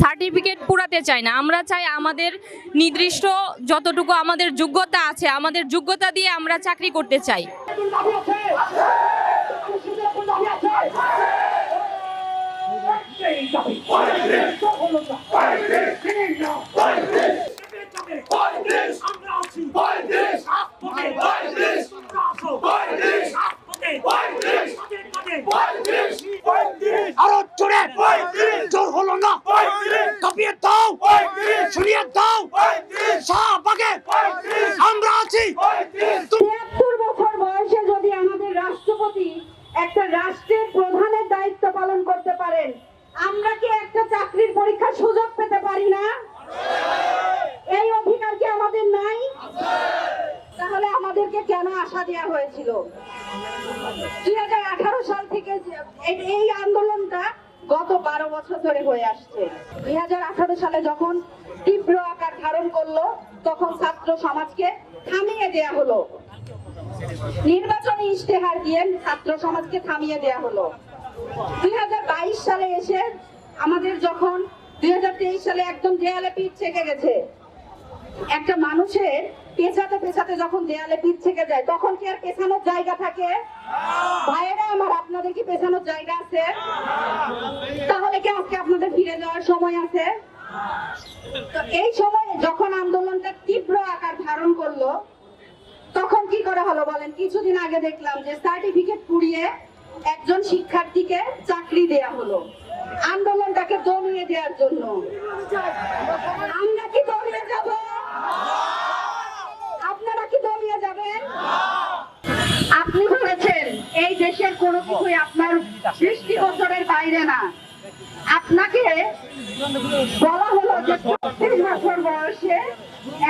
Certificate পুরাতে চাই না। আমরা চাই আমাদের নির্দিষ্ট যতটুকু আমাদের যোগ্যতা আছে আমাদের যোগ্যতা দিয়ে আমরা চাকরি করতে চাই আরও জোরে জোর হলো না কাঁপিয়ে দাও শুনিয়ে দাও শাহবাগে আমরা আছি তিয়াত্তর বছর বয়সে যদি আমাদের রাষ্ট্রপতি একটা রাষ্ট্রের প্রধানের দায়িত্ব পালন করতে পারেন আমরা কি একটা চাকরির পরীক্ষার সুযোগ পেতে পারি না? এই অধিকার কি আমাদের নাই? তাহলে আমাদেরকে কেন আশা দেওয়া হয়েছিল? দুই হাজার আঠারো সাল থেকে এই- আন্দোলনটা গত বারো বছর ধরে হয়ে আসছে। দুই হাজার আঠারো সালে যখন তীব্র আকার ধারণ করল, তখন ছাত্র সমাজকে থামিয়ে দেয়া হলো। নির্বাচনী ইশতেহার দিয়ে ছাত্র সমাজকে থামিয়ে দেয়া হলো। দুই হাজার বাইশ সালে এসে আমাদের যখন দুই হাজার তেইশ সালে একদম দেয়ালে পিঠ ছেঁকে গেছে, একটা মানুষের পেছাতে পেছাতে যখন দেয়ালে পিঠ ছেঁকে যায়, তখন কি আর পেছানোর জায়গা থাকে? ভাইয়েরা, আমার আপনাদের কি পেছানোর জায়গা আছে? তাহলে কি আজকে আপনাদের ফিরে যাওয়ার সময় আছে? এই সময়ে যখন আন্দোলনটা তীব্র আকার ধারণ করল, তখন কি করা হলো বলেন? কিছুদিন আগে দেখলাম যে সার্টিফিকেট পুড়িয়ে একজন শিক্ষার্থীকে চাকরি দেয়া হলো। আন্দোলনটাকে দমিয়ে দেওয়ার জন্য। আমরা কি দমিয়ে যাব? আপনারা কি দমিয়ে যাবেন? আপনি বলেছেন, এই দেশের কোনো কিছুই আপনার সৃষ্টি বছরের বাইরে না। আপনাকে বলা হলো যে পঁচিশ বছর বয়সে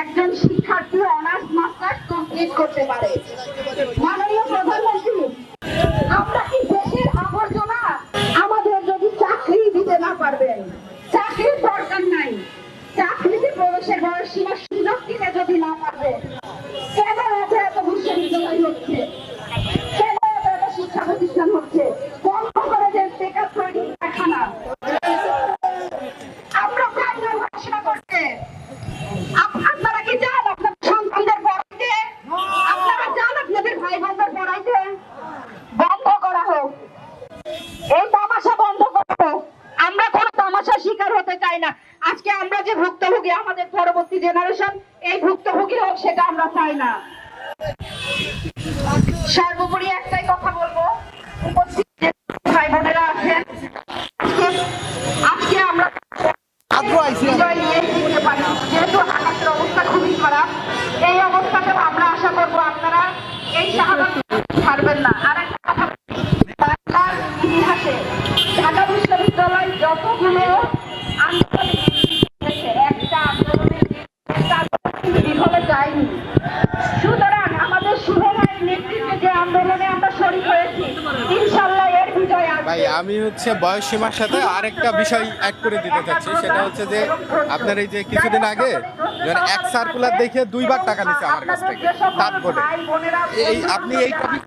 একজন শিক্ষার্থী অনার্স মাস্টার্স কমপ্লিট করতে পারে। দিতে হতে চাই না। আজকে আমরা যে ভুক্তভোগী আমাদের পরবর্তী জেনারেশন এই ভুক্তভোগী হোক সেটা আমরা চাই না। সর্বোপরি একটাই কথা বলব ভাই বোনেরা আছেন আজকে- আজকে আমরা নিয়ে ফিরতে যেহেতু আকাশের অবস্থা খুবই খারাপ এই অবস্থাতে আমরা আশা করব আপনারা এই শাহাদাত ছাড়বেন না। আমি হচ্ছে বয়স সীমার সাথে আরেকটা বিষয় অ্যাড করে দিতে চাচ্ছি সেটা হচ্ছে যে আপনার এই যে কিছুদিন আগে এক সার্কুলার দেখে দুইবার টাকা নিচ্ছে আমার কাছ থেকে তারপরে এই আপনি এই টপিক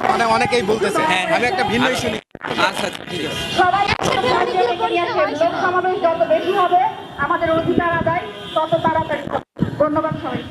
মানে অনেকেই বলতেছে হ্যাঁ আমি একটা ভিন্ন শুনি আচ্ছা ঠিক আছে। সমাবেশ যত বেশি হবে আমাদের অধিকার আদায় তত তাড়াতাড়ি ধন্যবাদ সবাই